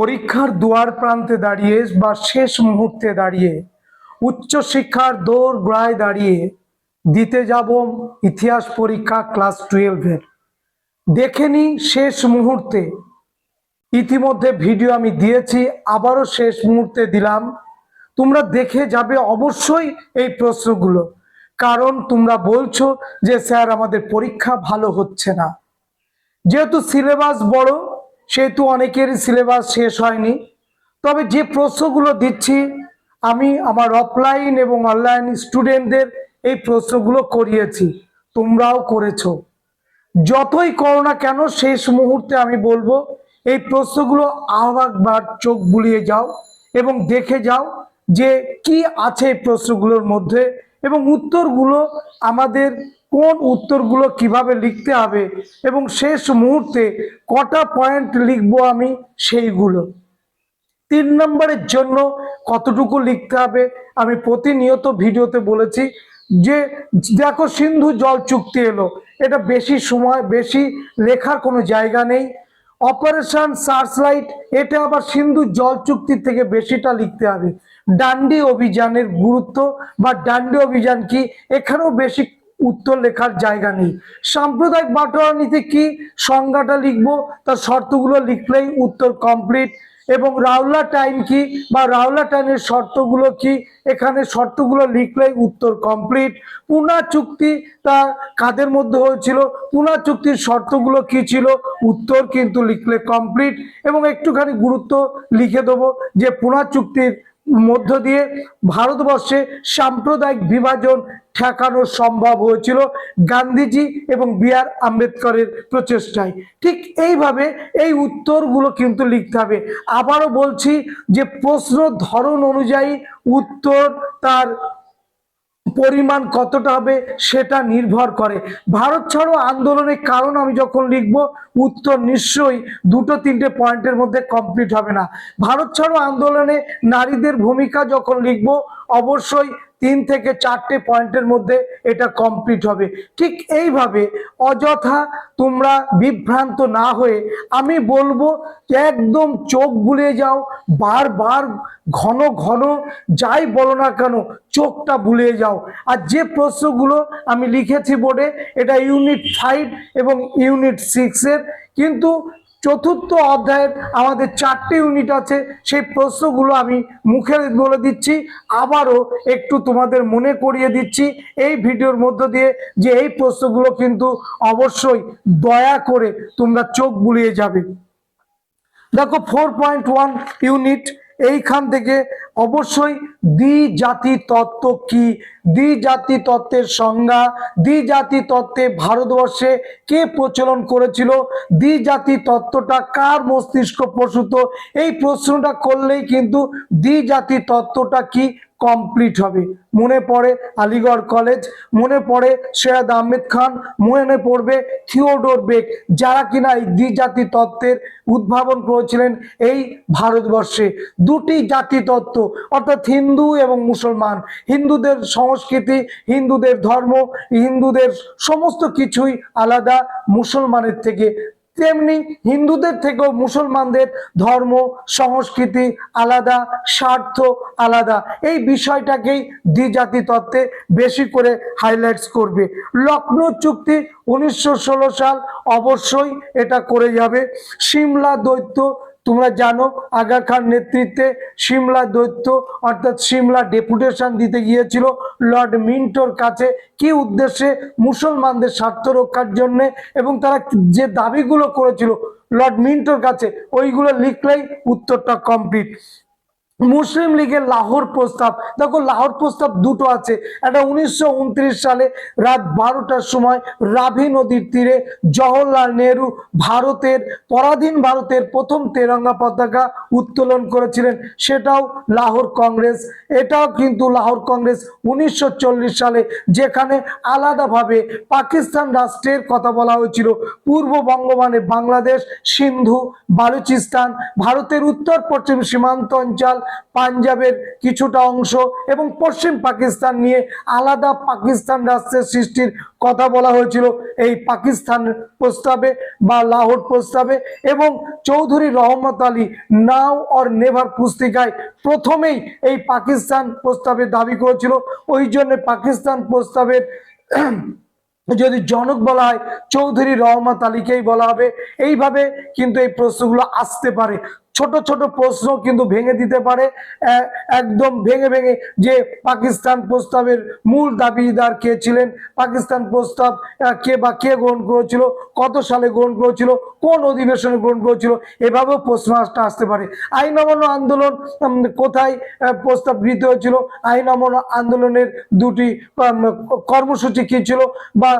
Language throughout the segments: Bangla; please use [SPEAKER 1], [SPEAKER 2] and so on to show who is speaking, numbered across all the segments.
[SPEAKER 1] পরীক্ষার দুয়ার প্রান্তে দাঁড়িয়ে বা শেষ মুহূর্তে দাঁড়িয়ে উচ্চশিক্ষার দৌড় গ্রায় দাঁড়িয়ে দিতে যাব ইতিহাস পরীক্ষা ক্লাস টুয়েলভের। দেখে নি শেষ মুহূর্তে। ইতিমধ্যে ভিডিও আমি দিয়েছি, আবারও শেষ মুহূর্তে দিলাম। তোমরা দেখে যাবে অবশ্যই এই প্রশ্নগুলো। কারণ তোমরা বলছো যে স্যার আমাদের পরীক্ষা ভালো হচ্ছে না। যেহেতু সিলেবাস বড় সেহেতু অনেকেরই সিলেবাস শেষ হয়নি। তবে যে প্রশ্নগুলো দিচ্ছি, আমি আমার অফলাইন এবং অনলাইন স্টুডেন্টদের এই প্রশ্নগুলো করিয়েছি। তোমরাও করেছ। যতই করো না কেন, শেষ মুহূর্তে আমি বলব, এই প্রশ্নগুলো আরেকবার চোখ বুলিয়ে যাও এবং দেখে যাও যে কি আছে এই প্রশ্নগুলোর মধ্যে এবং উত্তরগুলো আমাদের কোন উত্তরগুলো কীভাবে লিখতে হবে এবং শেষ মুহূর্তে কটা পয়েন্ট লিখব আমি সেইগুলো। তিন নম্বরের জন্য কতটুকু লিখতে হবে আমি প্রতিনিয়ত ভিডিওতে বলেছি যে, দেখো সিন্ধু জল চুক্তি এলো, এটা বেশি সময়, বেশি লেখার কোনো জায়গা নেই। অপারেশন সার্চলাইট, এটা আবার সিন্ধু জল চুক্তি থেকে বেশিটা লিখতে হবে। ডান্ডি অভিযানের গুরুত্ব বা ডান্ডি অভিযান কি? এখানেও বেশি উত্তর লেখার জায়গা নেই। সাম্প্রদায়িক বাটোয়ারা নীতি কি? সংজ্ঞাটা লিখব, তার শর্তগুলো লিখলেই উত্তর কমপ্লিট এবং রাউলা টাইম কি বা রাউলা টাইমের শর্তগুলো কি? এখানে শর্তগুলো লিখলেই উত্তর কমপ্লিট পুনা চুক্তি তা কাদের মধ্যে হয়েছিল? পুনা চুক্তির শর্তগুলো কি ছিল? উত্তর কিন্তু লিখলে কমপ্লিট এবং একটুখানি গুরুত্ব লিখে দেবো যে পুনা চুক্তির মধ্য দিয়ে ভারতবর্ষে সাম্প্রদায়িক বিভাজন ঠেকানো সম্ভব হয়েছিল গান্ধীজি এবং বি আর আম্বেদকরের প্রচেষ্টায়। ঠিক এইভাবে এই উত্তরগুলো কিন্তু লিখতে হবে। আবারও বলছি যে প্রশ্ন ধরন অনুযায়ী উত্তর তার পরিমাণ কতটা হবে সেটা নির্ভর করে। ভারত ছাড়ো আন্দোলনের কারণ আমি যখন লিখব, উত্তর নিশ্চয়ই দুটো তিনটে পয়েন্টের মধ্যে কমপ্লিট হবে না। ভারত ছাড়ো আন্দোলনে নারীদের ভূমিকা যখন লিখব, অবশ্যই তিন থেকে চারটে পয়েন্টের মধ্যে এটা কমপ্লিট হবে। ঠিক এইভাবে অযথা তোমরা বিভ্রান্ত না হয়ে আমি বলব একদম চোখ বুলিয়ে যাও, বারবার ঘন ঘন যাই বলো না কেন চোখটা বুলিয়ে যাও। আর যে প্রশ্নগুলো আমি লিখেছি বোর্ডে, এটা ইউনিট ফাইভ এবং ইউনিট সিক্সের কিন্তু চতুর্থ অধ্যায়ের আমাদের চারটে ইউনিট আছে, সেই প্রশ্নগুলো আমি মুখে বলে দিচ্ছি, আবারও একটু তোমাদের মনে করিয়ে দিচ্ছি, এই ভিডিওর মধ্য দিয়ে যে এই প্রশ্নগুলো কিন্তু অবশ্যই দয়া করে তোমরা চোখ বুলিয়ে যাবে। দেখো ফোর পয়েন্ট ওয়ান ইউনিট এইখান থেকে অবশ্যই দ্বি জাতি তত্ত্ব কি? দ্বি জাতি তত্ত্বের সংজ্ঞা দ্বি জাতি তত্ত্বে ভারতবর্ষে কে প্রচলন করেছিল? দ্বি জাতি তত্ত্বটা কার মস্তিষ্ক প্রসূত? এই প্রশ্নটা করলেই কিন্তু দ্বি জাতি তত্ত্বটা কি কমপ্লিট হবে। মনে পড়ে আলিগড় কলেজ মনে পড়ে সৈয়দ আহমেদ খান, মনে পড়বে থিওডোর বেক যারা কিনা এই দ্বিজাতি তত্ত্বের উদ্ভাবন করেছিলেন এই ভারতবর্ষে। দুটি জাতি তত্ত্ব, অর্থাৎ হিন্দু এবং মুসলমান, হিন্দুদের সংস্কৃতি, হিন্দুদের ধর্ম, হিন্দুদের সমস্ত কিছুই আলাদা মুসলমানের থেকে। তেমনি হিন্দুদের থেকেও মুসলমানদের ধর্ম, সংস্কৃতি আলাদা, স্বার্থ আলাদা। এই বিষয়টাকেই দ্বিজাতি তত্ত্বে বেশি করে হাইলাইটস করবে। লখনৌ চুক্তি উনিশশো ষোলো সাল অবশ্যই এটা করে যাবে। সিমলা দৈত্য তোমরা জানো আগা খান নেতৃত্বে সিমলা দৈত্য অর্থাৎ সিমলা ডেপুটেশন দিতে গিয়েছিল লর্ড মিন্টোর কাছে। কি উদ্দেশ্যে? মুসলমানদের স্বার্থ রক্ষার জন্যে এবং তারা যে দাবিগুলো করেছিল লর্ড মিন্টোর কাছে, ওইগুলো লিখলেই উত্তরটা কমপ্লিট মুসলিম লীগের লাহোর প্রস্তাব। দেখো, লাহোর প্রস্তাব দুটো আছে। একটা উনিশশো উনত্রিশ সালে রাত বারোটার সময় রাভি নদীর তীরে জওহরলাল নেহরু ভারতের, পরাধীন ভারতের প্রথম তেরঙ্গা পতাকা উত্তোলন করেছিলেন। সেটাও লাহোর কংগ্রেস। এটাও কিন্তু লাহোর কংগ্রেস উনিশশো চল্লিশ সালে, যেখানে আলাদাভাবে পাকিস্তান রাষ্ট্রের কথা বলা হয়েছিল। পূর্ব বঙ্গমানে বাংলাদেশ, সিন্ধু, বালুচিস্তান, ভারতের উত্তর পশ্চিম সীমান্ত অঞ্চল পাঞ্জাবের কিছুটা অংশ এবং পশ্চিম পাকিস্তান নিয়ে আলাদা পাকিস্তান রাষ্ট্রের সৃষ্টির কথা বলা হয়েছিল। এই পাকিস্তান প্রস্তাবে বা লাহোর প্রস্তাবে এবং Chowdhury Rahmat Ali now or never পুস্তিকায় প্রথমেই এই পাকিস্তান প্রস্তাবে দাবি করেছিল। ওই জন্য পাকিস্তান প্রস্তাবের যদি জনক বলা হয়, চৌধুরী রহমত আলীকেই বলা হবে। এইভাবে কিন্তু এই প্রশ্নগুলো আসতে পারে। ছোট ছোট প্রশ্ন কিন্তু ভেঙে দিতে পারে। একদম ভেঙে ভেঙে যে পাকিস্তান প্রস্তাবের মূল দাবিদার কে ছিলেন, পাকিস্তান প্রস্তাব কে বা কে গ্রহণ করেছিল, কত সালে গ্রহণ করেছিল, কোন অধিবেশনে গ্রহণ করেছিল, এভাবেও প্রশ্ন আসতে পারে। আইন অমান্য আন্দোলন কোথায় প্রস্তাব গৃহীত হয়েছিল? আইন অমান্য আন্দোলনের দুটি কর্মসূচি কি ছিল? বা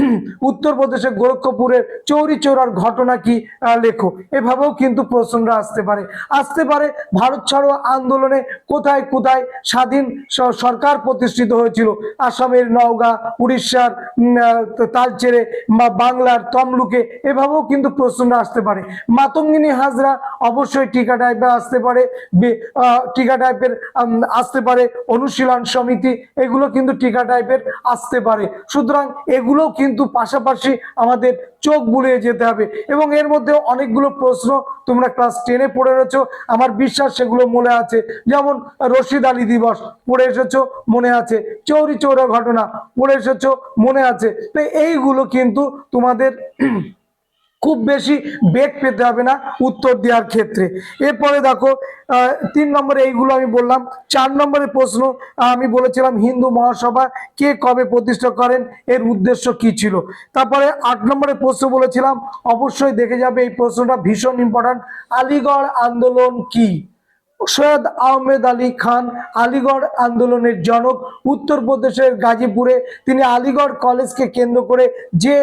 [SPEAKER 1] উত্তরপ্রদেশের গোরক্ষপুরের চৌরি চৌরার ঘটনা কি লেখো। এভাবেও কিন্তু প্রশ্নটা আসতে পারে। আসতে পারে ভারত ছাড়ো আন্দোলনে কোথায় কোথায় স্বাধীন সরকার প্রতিষ্ঠিত হয়েছিল। আসামের নওগাঁ, উড়িষ্যার তালচেরে, বা বাংলার তমলুকে এভাবেও কিন্তু প্রশ্নটা আসতে পারে। মাতঙ্গিনী হাজরা অবশ্যই টিকা টাইপে আসতে পারে টিকা টাইপের আসতে পারে, অনুশীলন সমিতি, এগুলো কিন্তু টিকা টাইপের আসতে পারে। সুতরাং এগুলো কিন্তু পাশাপাশি আমাদের চোখ বুলিয়ে যেতে হবে। এবং এর মধ্যে অনেকগুলো প্রশ্ন তোমরা ক্লাস টেনে পড়ে রয়েছো। আমার বিশ্বাস সেগুলো মনে আছে। যেমন রশিদ আলী দিবস, পড়ে এসেছ? মনে আছে। চৌরি চৌরা ঘটনা, পড়ে এসেছ? মনে আছে। তো এইগুলো কিন্তু তোমাদের খুব বেশি বেগ পেতে হবে না উত্তর দেওয়ার ক্ষেত্রে। এরপরে দেখো তিন নম্বরে এইগুলো আমি বললাম। চার নম্বরে প্রশ্ন আমি বলেছিলাম হিন্দু মহাসভা কে কবে প্রতিষ্ঠা করেন, এর উদ্দেশ্য কি ছিল? তারপরে আট নম্বরে প্রশ্ন বলেছিলাম, অবশ্যই দেখে যাবে এই প্রশ্নটা ভীষণ ইম্পর্ট্যান্ট আলিগড় আন্দোলন কি? সৈয়দ আহমেদ আলী খান আলিগড় আন্দোলনের জনক, উত্তরপ্রদেশের গাজীপুরে তিনি আলিগড় কলেজকে কেন্দ্র করে যে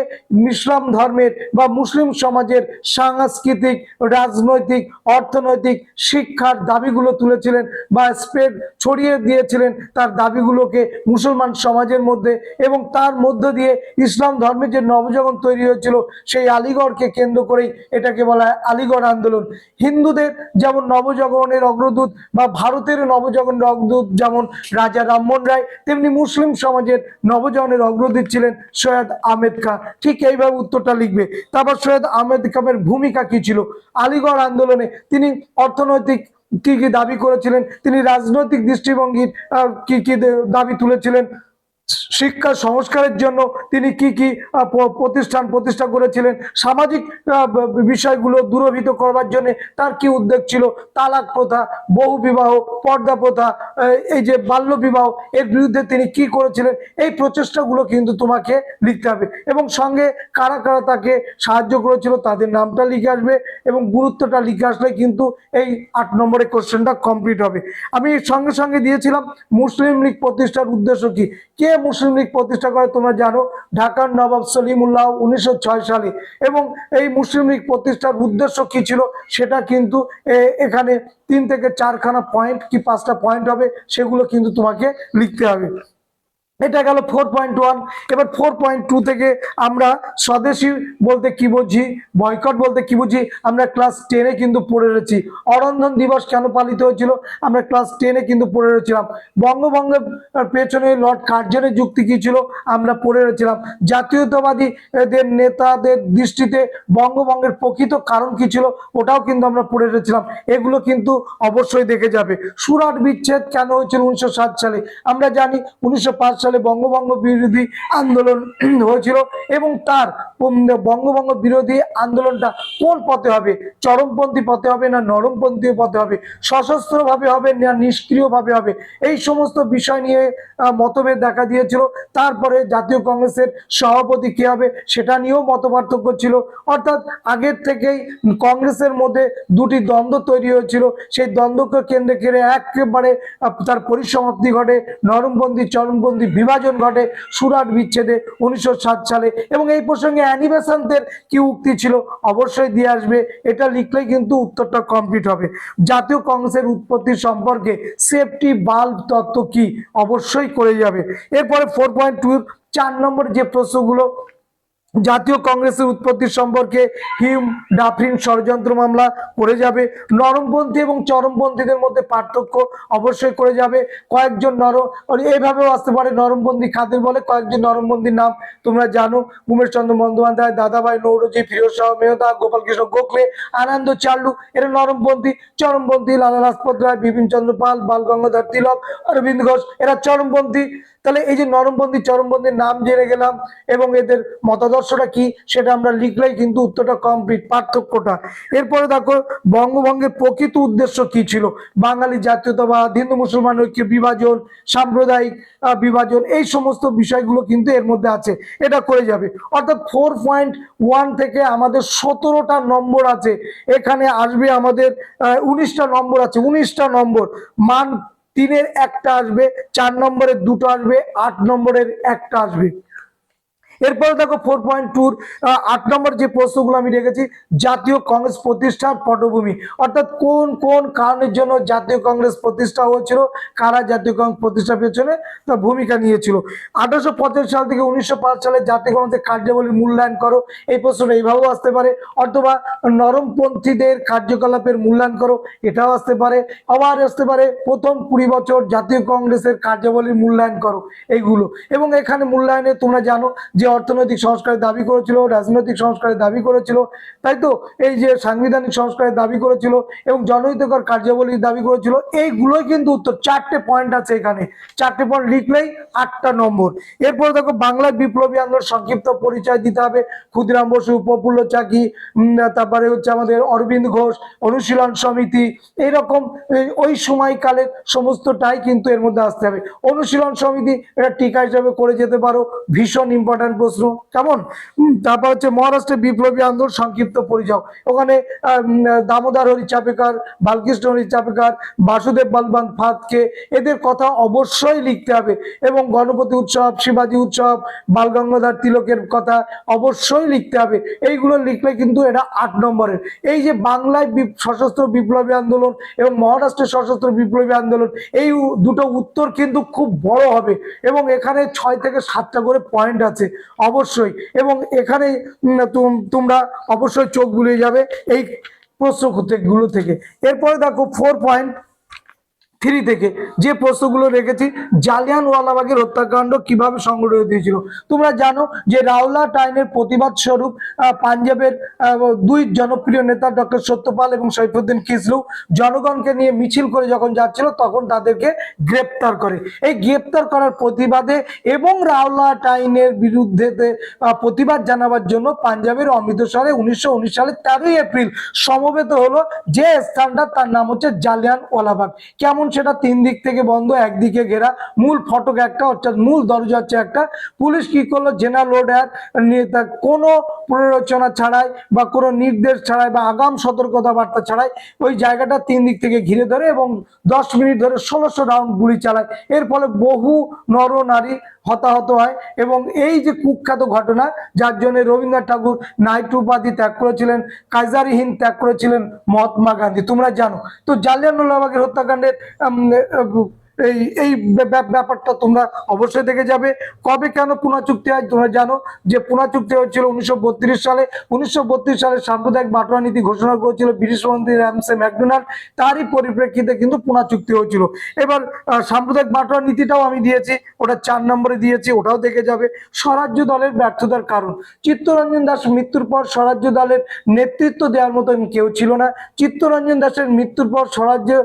[SPEAKER 1] ইসলাম ধর্মের বা মুসলিম সমাজের সাংস্কৃতিক, রাজনৈতিক, অর্থনৈতিক শিক্ষার দাবিগুলো তুলেছিলেন বা স্প্রেড ছড়িয়ে দিয়েছিলেন তার দাবিগুলোকে মুসলমান সমাজের মধ্যে এবং তার মধ্য দিয়ে ইসলাম ধর্মের যে নবজগন তৈরি হয়েছিল সেই আলিগড়কে কেন্দ্র করেই এটাকে বলা হয় আলিগড় আন্দোলন। হিন্দুদের যেমন নবজাগরণের অগ্রদূত বা ভারতের নবজাগরণের অগ্রদূত যেমন রাজা রামমোহন রায়, তেমনি মুসলিম সমাজের নবজাগরণের অগ্রদূত ছিলেন সৈয়দ আহমেদ খা। ঠিক এইভাবে উত্তরটা লিখবে। তারপর সৈয়দ আহমেদ খামের ভূমিকা কি ছিল? আলিগড় আন্দোলনে তিনি অর্থনৈতিক কি কি দাবি করেছিলেন? তিনি রাজনৈতিক দৃষ্টিভঙ্গির কি কি দাবি তুলেছিলেন? শিক্ষা সংস্কারের জন্য তিনি কি কি প্রতিষ্ঠান প্রতিষ্ঠা করেছিলেন, সামাজিক বিষয়গুলো দূরভীত করবার জন্য তার কি উদ্যোগ ছিল, তালাক প্রথা, বহু বিবাহ, পর্দা প্রথা এই যে বাল্য বিবাহ, এর বিরুদ্ধে তিনি কি করেছিলেন, এই প্রচেষ্টাগুলো কিন্তু তোমাকে লিখতে হবে। এবং সঙ্গে কারা কারা তাকে সাহায্য করেছিল, তাদের নামটা লিখে আসবে এবং গুরুত্বটা লিখে আসলে কিন্তু এই আট নম্বরের কোশ্চেনটা কমপ্লিট হবে। আমি সঙ্গে সঙ্গে দিয়েছিলাম, মুসলিম লীগ প্রতিষ্ঠার উদ্দেশ্য কি? কে মুসলিম লীগ প্রতিষ্ঠা করে, তোমরা জানো, ঢাকার নবাব সলিমুল্লাহ উনিশশো ছয় সালে। এবং এই মুসলিম লীগ প্রতিষ্ঠার উদ্দেশ্য কি ছিল, সেটা কিন্তু এখানে তিন থেকে চারখানা পয়েন্ট কি পাঁচটা পয়েন্ট হবে, সেগুলো কিন্তু তোমাকে লিখতে হবে। এটা গেল ফোর পয়েন্ট ওয়ান এবার ফোর পয়েন্ট টু থেকে আমরা স্বদেশী বলতে কি বুঝি, বয়কট বলতে কি বুঝি, আমরা ক্লাস টেনে কিন্তু পড়ে রয়েছি। অরন্ধন দিবস কেন পালিত হয়েছিল? আমরা ক্লাস টেনে কিন্তু পড়ে রয়েছিলাম। বঙ্গভঙ্গের পেছনে লর্ড কার্জনের যুক্তি কি ছিল? আমরা পড়ে রয়েছিলাম। জাতীয়তাবাদী এদের নেতাদের দৃষ্টিতে বঙ্গভঙ্গের প্রকৃত কারণ কি ছিল, ওটাও কিন্তু আমরা পড়ে রয়েছিলাম। এগুলো কিন্তু অবশ্যই দেখে যাবে। সুরাট বিচ্ছেদ কেন হয়েছিল উনিশশো সাত সালে? আমরা জানি উনিশশো পাঁচ সালে বঙ্গভঙ্গ বিরোধী আন্দোলন হয়েছিল এবং তার বঙ্গভঙ্গ বিরোধী আন্দোলনটা কোন পথে হবে? চরমপন্থী পথে হবে না নরমপন্থী পথে হবে? সশস্ত্র ভাবে হবে না নিষ্ক্রিয় ভাবে হবে? এই সমস্ত বিষয় নিয়ে মতভেদ দেখা দিয়েছিল। তারপরে জাতীয় কংগ্রেসের সভাপতি কে হবে সেটা নিয়েও মত পার্থক্য ছিল। অর্থাৎ আগের থেকেই কংগ্রেসের মধ্যে দুটি দ্বন্দ্ব তৈরি হয়েছিল। সেই দ্বন্দ্বকে কেন্দ্রে করে একেবারে তার পরিসমাপ্তি ঘটে নরমপন্থী, চরমপন্থী বিভাজন ঘটে, সুরাট বিচ্ছেদে উনিশশো সাত সালে। এবং এই প্রসঙ্গে অ্যানিমেশনদের কি উক্তি ছিল? অবশ্যই দিয়ে আসবে। এটা লিখলে কিন্তু উত্তরটা কমপ্লিট হবে। জাতীয় কংগ্রেসের উৎপত্তি সম্পর্কে সেফটি বাল্ব তত্ত্ব কি? অবশ্যই করে যাবে। এরপরে ফোর পয়েন্ট টু চার নম্বর যে প্রশ্নগুলো জাতীয় কংগ্রেসের উৎপত্তি সম্পর্কে হিউম ডাফরিন ষড়যন্ত্র মামলা করে যাবে। নরমপন্থী এবং চরমপন্থীদের মধ্যে পার্থক্য অবশ্যই করে যাবে। কয়েকজন নর এইভাবেও আসতে পারে নরমপন্থী খাদের বলে। কয়েকজন নরমপন্থীর নাম তোমরা জানো। উমেশ চন্দ্র বন্দ্যোপাধ্যায়, দাদাভাই নৌরজি, ফিরোজ শাহ মেহতা, গোপাল কৃষ্ণ গোখলে, আনন্দ চাল্লু। এরা নরমপন্থী, চরমপন্থী, লালা লাজপত রায়, বিপিন চন্দ্র পাল, বাল গঙ্গাধর তিলক, অরবিন্দ ঘোষ। এরা চরমপন্থী। তাহলে এই যে নরমপন্থী, চরমপন্থীর নাম জেনে গেলাম এবং এদের মতাদর্শটা কি সেটা আমরা লিখলেই কিন্তু উত্তরটা কমপ্লিট পার্থক্যটা। এরপরে দেখো, বঙ্গভঙ্গের প্রকৃত উদ্দেশ্য কি ছিল? বাঙালি জাতীয়তাবাদ, হিন্দু মুসলমান ঐক্য, বিভাজন, সাম্প্রদায়িক বিভাজন, এই সমস্ত বিষয়গুলো কিন্তু এর মধ্যে আছে। এটা করে যাবে। অর্থাৎ ফোর পয়েন্ট ওয়ান থেকে আমাদের সতেরোটা নম্বর আছে। এখানে আসবে আমাদের উনিশটা নম্বর আছে। উনিশটা নম্বর, মান তিনের একটা আসবে চার নম্বরের দুটো আসবে আট নম্বরের একটা আসবে। এরপরে দেখো ফোর পয়েন্ট টুর আট নম্বর যে প্রশ্নগুলো আমি রেখেছি, জাতীয় কংগ্রেস প্রতিষ্ঠার পটভূমি। অর্থাৎ কোন কোন কারণের জন্য জাতীয় কংগ্রেস প্রতিষ্ঠা হয়েছিল? কারা জাতীয় কংগ্রেস প্রতিষ্ঠার পেছনে তার ভূমিকা নিয়েছিল। আঠারোশো পঁচাশি সাল থেকে উনিশশো পাঁচ সালে জাতীয় কংগ্রেসের কার্যাবলী মূল্যায়ন করো। এই প্রশ্নটা এইভাবেও আসতে পারে। অথবা নরমপন্থীদের কার্যকলাপের মূল্যায়ন করো। এটাও আসতে পারে। আবার আসতে পারে, প্রথম কুড়ি বছর জাতীয় কংগ্রেসের কার্যাবলী মূল্যায়ন করো। এইগুলো। এবং এখানে মূল্যায়নে তোমরা জানো যে অর্থনৈতিক সংস্কারের দাবি করেছিল রাজনৈতিক সংস্কারের দাবি করেছিল তাই তো এই যে সাংবিধানিক সংস্কারের দাবি করেছিল এবং জনহিতকর কার্যাবলীর দাবি করেছিল এইগুলোই কিন্তু উত্তর চারটে পয়েন্ট আছে এখানে। চারটে পয়েন্ট লিখলেই আটটা নম্বর। এরপর দেখো বাংলা বিপ্লবী আন্দোলন সংক্ষিপ্ত পরিচয় দিতে হবে। ক্ষুদিরাম বসু প্রফুল্ল চাকি তারপরে হচ্ছে আমাদের অরবিন্দ ঘোষ অনুশীলন সমিতি এইরকম এই, ওই সময়কালের সমস্তটাই কিন্তু এর মধ্যে আসতে হবে। অনুশীলন সমিতি এটা টিকা হিসাবে করে যেতে পারো ভীষণ ইম্পর্টেন্ট প্রশ্ন কেমন? তারপর হচ্ছে মহারাষ্ট্রের বিপ্লবী আন্দোলন, সংক্ষিপ্ত পরিচয়। ওখানে দামোদর হরি চাপেকার, বালকৃষ্ণ হরি চাপেকার, বাসুদেব বলবান ফাতকে এদের কথা অবশ্যই লিখতে হবে। এবং গণপতি উৎসব, শিবাজী উৎসব বালগঙ্গাধর তিলকের কথা অবশ্যই লিখতে হবে। এইগুলো লিখলে কিন্তু এটা আট নম্বরের। এই যে বাংলায় সশস্ত্র বিপ্লবী আন্দোলন এবং মহারাষ্ট্রের সশস্ত্র বিপ্লবী আন্দোলন, এই দুটো উত্তর কিন্তু খুব বড় হবে। এবং এখানে ছয় থেকে সাতটা করে পয়েন্ট আছে। অবশ্যই। এবং এখানে তুম- তোমরা অবশ্যই চোখ বুলিয়ে যাবে এই প্রশ্নগুলো থেকে। এরপরে দেখো ফোর পয়েন্ট থ্রি থেকে যে প্রশ্নগুলো রেখেছি জালিয়ানওয়ালাবাগের হত্যাকাণ্ড কীভাবে সংগঠিত হয়েছিল? তোমরা জানো যে রাওলা টাইনের প্রতিবাদ স্বরূপ পাঞ্জাবের দুই জনপ্রিয় নেতা ডক্টর সত্যপাল এবং সৈফুদ্দিন কিসলু জনগণকে নিয়ে মিছিল করে যখন যাচ্ছিল, তখন তাদেরকে গ্রেপ্তার করে। এই গ্রেপ্তার করার প্রতিবাদে এবং রাওলা টাইনের বিরুদ্ধে প্রতিবাদ জানাবার জন্য পাঞ্জাবের অমৃতসরে উনিশশো উনিশ সালের তেরোই এপ্রিল সমবেত হলো যে স্থানটা, তার নাম হচ্ছে জালিয়ান ওয়ালাবাগ কেমন সেটা তিন দিক থেকে বন্ধ একদিকে ঘেরা। মূল ফটক একটা, অর্থাৎ মূল দরজা হচ্ছে একটা। পুলিশ কি করল? জেনারেল ওডার কোনো প্ররোচনা ছাড়াই বা কোনো নির্দেশ ছাড়াই বা আগাম সতর্কতা বার্তা ছাড়াই ওই জায়গাটা তিন দিক থেকে ঘিরে ধরে এবং দশ মিনিট ধরে ষোলোশো রাউন্ড গুলি চালায়। এর ফলে বহু নর নারী হতাহত হয় এবং এই যে কুখ্যাত ঘটনা, যার জন্য রবীন্দ্রনাথ ঠাকুর নাইট উপাধি ত্যাগ করেছিলেন কাজারিহীন ত্যাগ করেছিলেন মহাত্মা গান্ধী। তোমরা জানো। তো জালিয়ানুল্লাহবাগের হত্যাকাণ্ডের এই এই ব্যাপ- ব্যাপ- ব্যাপারটা তোমরা অবশ্যই দেখে যাবে। কবে কেন পুনা চুক্তি হয় তোমরা জানো? যে পুনা চুক্তি হয়েছিল উনিশশো সালে। উনিশশো বত্রিশ সালে সাম্প্রদায়িক বাটোয়া নীতি ঘোষণা করেছিল ব্রিটিশ মন্ত্রী র্যামসে ম্যাকডোনাল্ড। তারই পরিপ্রেক্ষিতে কিন্তু পুনা চুক্তি হয়েছিল। এবার সাম্প্রদায়িক বাটোয়া নীতিটাও আমি দিয়েছি, ওটা চার নম্বরে দিয়েছি, ওটাও দেখে যাবে। স্বরাজ্য দলের ব্যর্থতার কারণ। চিত্তরঞ্জন দাস মৃত্যুর পর স্বরাজ্য দলের নেতৃত্ব দেওয়ার মতন কেউ ছিল না। চিত্তরঞ্জন দাসের মৃত্যুর পর স্বরাজ্য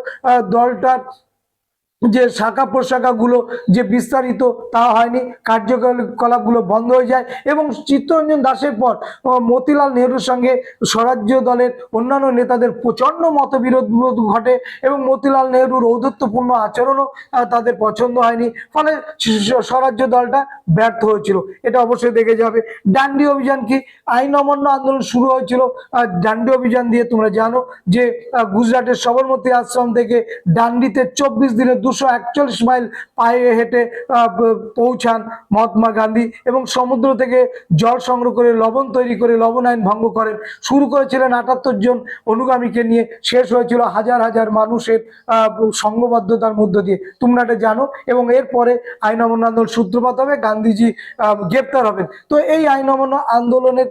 [SPEAKER 1] দলটার যে শাখা প্রশাখাগুলো যে বিস্তারিত তা হয়নি, কার্যকলাপগুলো বন্ধ হয়ে যায় এবং চিত্তরঞ্জন দাসের পর মতিলাল নেহরুর সঙ্গে স্বরাজ্য দলের অন্যান্য নেতাদের প্রচণ্ড মতবিরোধ ঘটে এবং মতিলাল নেহরুর ঔদ্ধত্যপূর্ণ আচরণও তাদের পছন্দ হয়নি। ফলে স্বরাজ্য দলটা ব্যর্থ হয়েছিল। এটা অবশ্যই দেখে যাবে। ডান্ডি অভিযান কি? আইন অমান্য আন্দোলন শুরু হয়েছিল। ডান্ডি অভিযান দিয়ে তোমরা জানো যে গুজরাটের সবরমতী আশ্রম থেকে ডান্ডিতে চব্বিশ দিনের দুশো একচল্লিশ মাইল পায়ে হেঁটে পৌঁছান মহাত্মা গান্ধী এবং সমুদ্র থেকে জল সংগ্রহ করে, লবণ তৈরি করে, লবণ আইন ভঙ্গ করেন। শুরু করেছিলেন আটাত্তর জন অনুগামীকে নিয়ে, শেষ হয়েছিল হাজার হাজার মানুষের সংঘবদ্ধতার মধ্য দিয়ে। তোমরা এটা জানো এবং এরপরে আইন অমান্য আন্দোলন সূত্রপাত হবে, গান্ধীজি গ্রেপ্তার হবেন। তো এই আইন অমান্য আন্দোলনের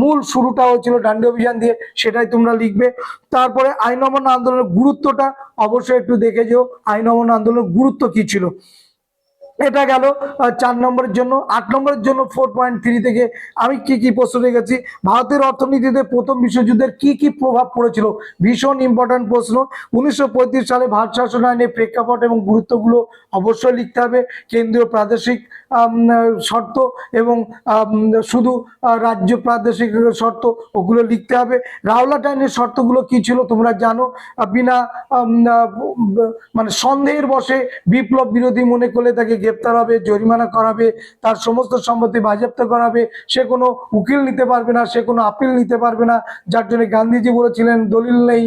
[SPEAKER 1] মূল শুরুটা হয়েছিল ডান্ডি অভিযান দিয়ে, সেটাই তোমরা লিখবে। তারপরে আইন অমান্য আন্দোলনের গুরুত্বটা অবশ্যই একটু দেখে যেও। আইন অবন আন্দোলনের গুরুত্ব কি ছিল? এটা গেল চার নম্বরের জন্য, আট নম্বরের জন্য ফোর পয়েন্ট থ্রি থেকে আমি কি কি প্রশ্ন রেখেছি? ভারতের অর্থনীতিতে প্রথম বিশ্বযুদ্ধের কি কি প্রভাব পড়েছিল? ভীষণ ইম্পর্ট্যান্ট প্রশ্ন। উনিশশো পঁয়ত্রিশ সালে ভারত শাসন আইনের প্রেক্ষাপট এবং গুরুত্বগুলো অবশ্যই লিখতে হবে। কেন্দ্রীয় প্রাদেশিক শর্ত এবং শুধু রাজ্য প্রাদেশিক শর্ত, ওগুলো লিখতে হবে। রাওলাট আইনের শর্তগুলো কি ছিল তোমরা জানো? বিনা মানে সন্দেহের বসে বিপ্লব বিরোধী মনে করলে তাকে গ্রেপ্তার হবে, জরিমানা করাবে, তার সমস্ত সম্পত্তি বাজেয়াপ্ত করাবে, সে কোনো উকিল নিতে পারবে না, সে কোনো আপিল নিতে পারবে না, যার জন্য গান্ধীজি বলেছিলেন, দলিল নেই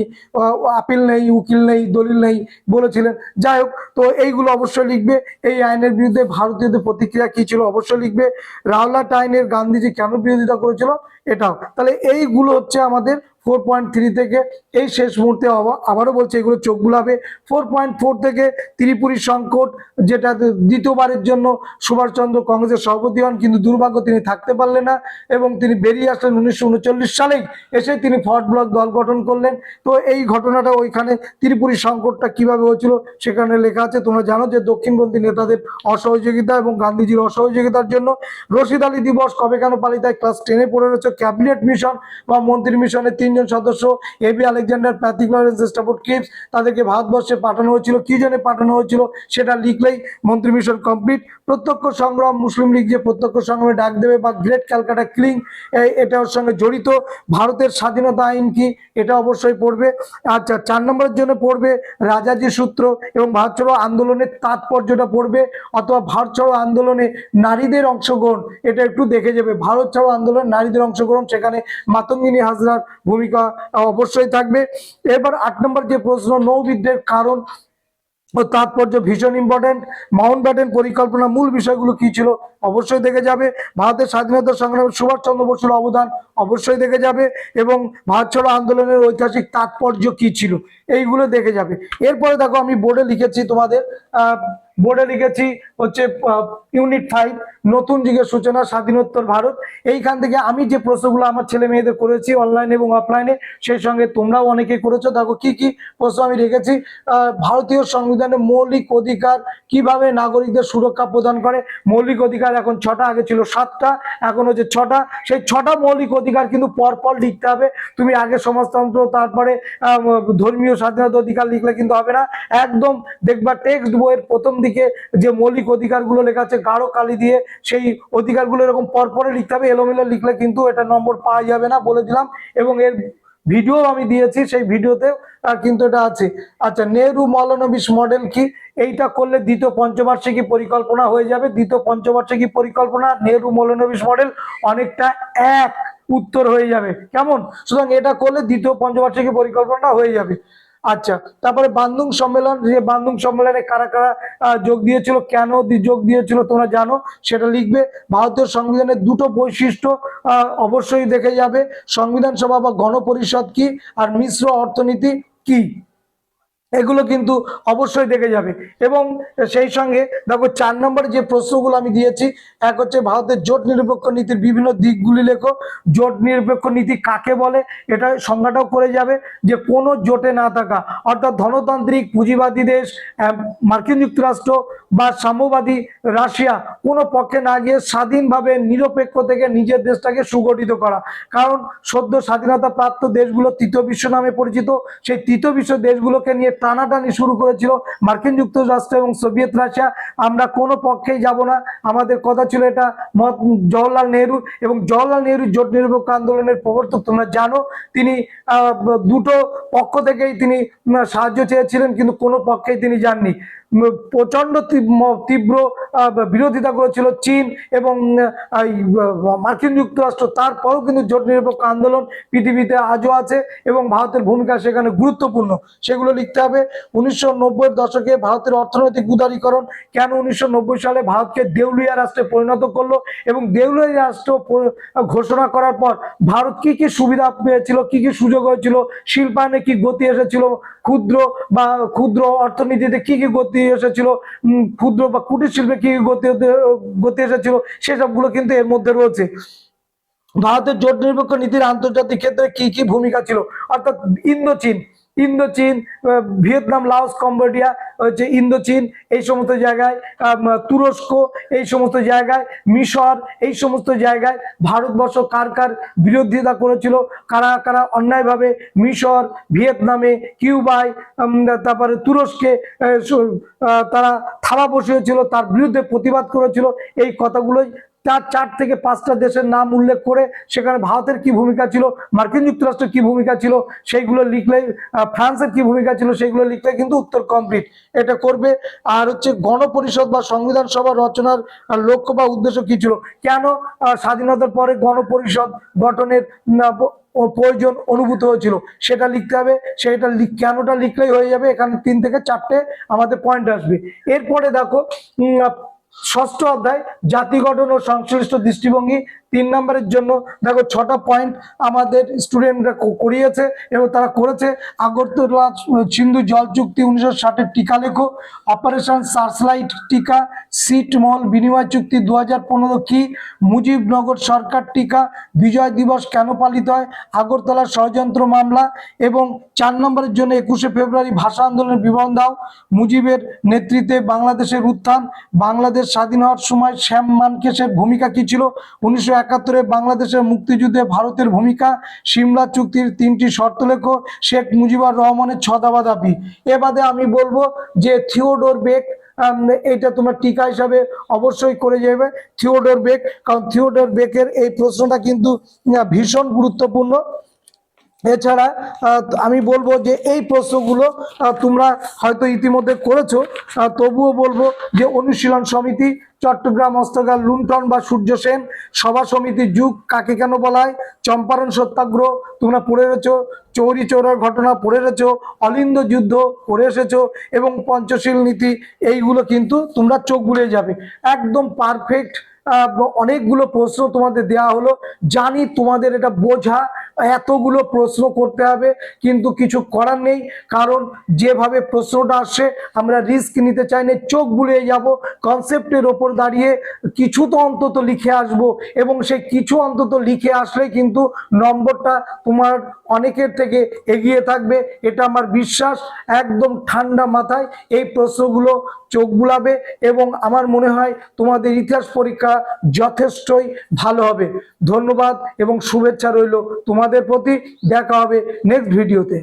[SPEAKER 1] আপিল নেই, উকিল নেই, দলিল নেই বলেছিলেন। যাই হোক, তো এইগুলো অবশ্যই লিখবে, এই আইনের বিরুদ্ধে ভারতীয়দের প্রতিক্রিয়া কি ছিল অবশ্যই লিখবে, রাওলাট আইনের গান্ধীজি কেন বিরোধিতা করেছিল, এটাও। তাহলে এইগুলো হচ্ছে আমাদের ফোর পয়েন্ট থ্রি থেকে এই শেষ মুহূর্তে আবার- আবারও বলছে এগুলো চোখ বুলাবে। ফোর পয়েন্ট ফোর থেকে ত্রিপুরী সংকট, যেটা দ্বিতীয়বারের জন্য সুভাষচন্দ্র কংগ্রেসের সভাপতি হন, কিন্তু দুর্ভাগ্য তিনি থাকতে পারলেন না এবং তিনি বেরিয়ে আসলেন উনিশশো উনচল্লিশ সালেই। এসে তিনি ফর্ট ব্লক দল গঠন করলেন। তো এই ঘটনাটা ওইখানে ত্রিপুরী সংকটটা কীভাবে হয়েছিল সেখানে লেখা আছে। তোমরা জানো যে দক্ষিণপন্থী নেতাদের অসহযোগিতা এবং গান্ধীজির অসহযোগিতার জন্য রশিদ আলী দিবস কবে কেন পালিত হয়, ক্লাস টেনে পড়ে রয়েছে। ক্যাবিনেট মিশন বা মন্ত্রী মিশনের তিনজন সদস্য A B Alexander Pethick Lawrence Cripps, তাদেরকে ভারতবর্ষে পাঠানো হয়েছিল। কি জন্য পাঠানো হয়েছিল সেটা লিখলেই মন্ত্রী মিশন কমপ্লিট প্রত্যক্ষ সংগ্রাম, মুসলিম লীগ যে প্রত্যক্ষ সংগ্রামে ডাক দেবে বা গ্রেট ক্যালকাটা ক্লিং এটার সঙ্গে জড়িত। ভারতের স্বাধীনতা আইন কি, এটা অবশ্যই পড়বে। আচ্ছা চার নম্বরের জন্য পড়বে রাজাজি সূত্র এবং ভারত ছাড়ো আন্দোলনের তাৎপর্যটা পড়বে অথবা ভারত ছাড়ো আন্দোলনে নারীদের অংশগ্রহণ, এটা একটু দেখে যাবে। ভারত ছাড়ো আন্দোলন নারীদের অংশগ্রহণ, সেখানে মাতঙ্গিনী হাজরার ভূমিকা অবশ্যই থাকবে। এবার আট নম্বর যে প্রশ্ন নৌবিদ্যের কারণ ও তাৎপর্য ভীষণ ইম্পর্টেন্ট মাউন্ট ব্যাটেন পরিকল্পনা মূল বিষয়গুলো কি ছিল অবশ্যই দেখে যাবে। ভারতের স্বাধীনতা সংগ্রামে সুভাষচন্দ্র বসুর অবদান অবশ্যই দেখে যাবে এবং ভারত ছাড়ো আন্দোলনের ঐতিহাসিক তাৎপর্য কি ছিল, এইগুলো দেখে যাবে। এরপরে দেখো আমি বোর্ডে লিখেছি তোমাদের বোর্ডে লিখেছি হচ্ছে ইউনিট ফাইভ নতুন যুগের সূচনা, স্বাধীনোত্তর ভারত। এইখান থেকে আমি যে প্রশ্নগুলো আমার ছেলে মেয়েদের করেছি অনলাইন এবং অফলাইনে সেই সঙ্গে তোমরাও অনেকে করেছ। দেখো, কি কি প্রশ্ন আমি রেখেছি। ভারতীয় সংবিধানে মৌলিক অধিকার কীভাবে নাগরিকদের সুরক্ষা প্রদান করে? মৌলিক অধিকার এখন ছটা, আগে ছিল সাতটা, এখন হচ্ছে ছটা। সেই ছটা মৌলিক অধিকার কিন্তু পরপর লিখতে হবে। তুমি আগে সমাজতন্ত্র, তারপরে ধর্মীয় স্বাধীনতা অধিকার লিখলে কিন্তু হবে না। একদম দেখবা টেক্সট বইয়ের প্রথম দিকে যে মৌলিক অধিকারগুলো লেখা আছে, গাঢ় কালি দিয়ে সেই অধিকারগুলো এরকম পরপরে লিখতে হবে, এলোমেলো লিখলে কিন্তু এটা নম্বর পাওয়া যাবে না বলে দিলাম। এবং এর ভিডিও আমি দিয়েছি, সেই ভিডিওতে কিন্তু এটা আছে। আচ্ছা নেহরু মৌলানবিশ মডেল কি? এইটা করলে দ্বিতীয় পঞ্চবার্ষিকী পরিকল্পনা হয়ে যাবে। দ্বিতীয় পঞ্চবার্ষিকী পরিকল্পনা নেহরু মৌলানবিশ মডেল অনেকটা এক উত্তর হয়ে যাবে। কেমন? সুতরাং এটা করলে দ্বিতীয় পঞ্চবার্ষিকী পরিকল্পনা হয়ে যাবে। আচ্ছা তারপরে বান্দুং সম্মেলন, যে বান্দুং সম্মেলনে কারা কারা যোগ দিয়েছিল, কেন যোগ দিয়েছিল তোমরা জানো, সেটা লিখবে। ভারতীয় সংবিধানের দুটো বৈশিষ্ট্য অবশ্যই দেখে যাবে। সংবিধান সভা বা গণপরিষদ কি? আর মিশ্র অর্থনীতি কি? এগুলো কিন্তু অবশ্যই দেখে যাবে। এবং সেই সঙ্গে দেখো চার নম্বরে যে প্রশ্নগুলো আমি দিয়েছি, এক হচ্ছে ভারতের জোট নিরপেক্ষ নীতির বিভিন্ন দিকগুলি লেখো। জোট নিরপেক্ষ নীতি কাকে বলে? এটা সংজ্ঞাটাও করে যাবে যে কোনো জোটে না থাকা, অর্থাৎ ধনতান্ত্রিক, পুঁজিবাদী দেশ মার্কিন যুক্তরাষ্ট্র বা সাম্যবাদী রাশিয়া, কোনো পক্ষে না গিয়ে স্বাধীনভাবে নিরপেক্ষ থেকে নিজের দেশটাকে সুগঠিত করা। কারণ সদ্য স্বাধীনতা প্রাপ্ত দেশগুলো তৃতীয় বিশ্ব নামে পরিচিত। সেই তৃতীয় বিশ্ব দেশগুলোকে নিয়ে টানাটানি শুরু করেছিল মার্কিন যুক্তরাষ্ট্র এবং সোভিয়েত রাশিয়া। আমরা কোনো পক্ষেই যাব না। আমাদের কথা ছিল এটা জওহরলাল নেহরু এবং জওহরলাল নেহরু জোট নিরপেক্ষ আন্দোলনের প্রবর্তক, তোমরা জানো। তিনি দুটো পক্ষ থেকেই তিনি সাহায্য চেয়েছিলেন, কিন্তু কোনো পক্ষেই তিনি যাননি। প্রচণ্ড তীব্র- বিরোধিতা করেছিল চীন এবং মার্কিন যুক্তরাষ্ট্র। তারপরেও কিন্তু জোট নিরপেক্ষ আন্দোলন পৃথিবীতে আজও আছে এবং ভারতের ভূমিকা সেখানে গুরুত্বপূর্ণ। সেগুলো লিখতে হবে। উনিশশো নব্বই দশকে ভারতের অর্থনৈতিক উদারীকরণ কেন উনিশশো নব্বই সালে ভারতকে দেউলিয়া রাষ্ট্রে পরিণত করল এবং দেউলিয়া রাষ্ট্র ঘোষণা করার পর ভারত কি কি সুবিধা পেয়েছিল, কি কি সুযোগ হয়েছিল, শিল্পায়নে কি গতি এসেছিল, ক্ষুদ্র বা ক্ষুদ্র অর্থনীতিতে কি কি গতি এসেছিল ক্ষুদ্র বা কুটির শিল্পে কি কি গতি গতি এসেছিল, সেসবগুলো কিন্তু এর মধ্যে রয়েছে। ভারতের জোট নিরপেক্ষ নীতির আন্তর্জাতিক ক্ষেত্রে কি কি ভূমিকা ছিল? অর্থাৎ ইন্দোচীন। ইন্দোচীন ভিয়েতনাম, লাওস, কম্বোডিয়া, হচ্ছে ইন্দোচীন, এই সমস্ত জায়গায় তুরস্ক, এই সমস্ত জায়গায়, মিশর, এই সমস্ত জায়গায় ভারতবর্ষ কার কার বিরোধিতা করেছিল, কারা কারা অন্যায়ভাবে মিশর, ভিয়েতনামে, কিউবায় তারপরে তুরস্কে তারা থাবা বসিয়েছিল, তার বিরুদ্ধে প্রতিবাদ করেছিল, এই কথাগুলোই তার চার থেকে পাঁচটা দেশের নাম উল্লেখ করে সেখানে ভারতের কি ভূমিকা ছিল, মার্কিন যুক্তরাষ্ট্রের কি ভূমিকা ছিল, সেইগুলো লিখলে ফ্রান্সের কি ভূমিকা ছিল সেগুলো লিখলে কিন্তু উত্তর কমপ্লিট এটা করবে। আর হচ্ছে গণপরিষদ বা সংবিধান সভা রচনার লক্ষ্য বা উদ্দেশ্য কি ছিল? কেন স্বাধীনতার পরে গণপরিষদ গঠনের প্রয়োজন অনুভূত হয়েছিল? সেটা লিখতে হবে। সেটা কেনটা লিখলেই হয়ে যাবে? এখানে তিন থেকে চারটে আমাদের পয়েন্ট আসবে। এরপরে দেখো ষষ্ঠ অধ্যায়, জাতি গঠন ও সংশ্লিষ্ট দৃষ্টিভঙ্গি। তিন নম্বরের জন্য দেখো ছটা পয়েন্ট আমাদের স্টুডেন্টরা করিয়েছে এবং তারা করেছে। আগরতলা সিন্ধু জল চুক্তি উনিশশো ষাটের টিকা লেখো। অপারেশন সার্চলাইট টিকা সিট মল বিনিময় চুক্তি দু হাজার পনেরো কি? মুজিবনগর সরকার টিকা, বিজয় দিবস কেন পালিত হয়? আগরতলা ষড়যন্ত্র মামলা এবং চার নম্বরের জন্য একুশে ফেব্রুয়ারি ভাষা আন্দোলনের বিবরণ দাও। মুজিবের নেতৃত্বে বাংলাদেশের উত্থান, বাংলাদেশ স্বাধীন হওয়ার সময় শ্যাম মানকেশের ভূমিকা কি ছিল? উনিশশো একাত্তরে বাংলাদেশের মুক্তিযুদ্ধে ভারতের ভূমিকা সিমলা চুক্তির তিনটি শর্ত লেখো শেখ মুজিবুর রহমানের ছদাবা দাবি এ বাদে আমি বলব যে থিওডোর আম, এটা তোমার টিকা হিসাবে অবশ্যই করে যাবে থিওডোর বেক কারণ থিওডোর বেকের এই প্রশ্নটা কিন্তু ভীষণ গুরুত্বপূর্ণ। এছাড়া আমি বলব যে এই প্রশ্নগুলো তোমরা হয়তো ইতিমধ্যে করেছ। তবুও বলব যে অনুশীলন সমিতি, চট্টগ্রাম হস্তকার লুণ্ঠন বা সূর্য সেন সভা সমিতির যুগ কাকে কেন বলা হয় চম্পারণ সত্যাগ্রহ, তোমরা পড়ে রয়েছো। চৌরি চৌরার ঘটনা পড়ে রয়েছো। অলিন্দ যুদ্ধ পড়ে এসেছ। এবং পঞ্চশীল নীতি, এইগুলো কিন্তু তোমরা চোখ বুলিয়ে যাবে। একদম পারফেক্ট অনেকগুলো প্রশ্ন তোমাদের দেওয়া হলো। জানি তোমাদের এটা বোঝা, এতগুলো প্রশ্ন করতে হবে, কিন্তু কিছু করার নেই, কারণ যেভাবে প্রশ্নটা আসছে, আমরা রিস্ক নিতে চাই না, চোখ বুলিয়ে যাব কনসেপ্টের ওপর দাঁড়িয়ে কিছু তো অন্তত লিখে আসব, এবং সেই কিছু অন্তত লিখে আসলে কিন্তু নম্বরটা তোমার অনেকের থেকে এগিয়ে থাকবে, এটা আমার বিশ্বাস, একদম ঠান্ডা মাথায় এই প্রশ্নগুলো চোখ বুলাবে, এবং আমার মনে হয় তোমাদের ইতিহাস পরীক্ষা যথেষ্টই ভালো হবে। ধন্যবাদ এবং শুভেচ্ছা রইল তোমাদের প্রতি। দেখা হবে নেক্সট ভিডিওতে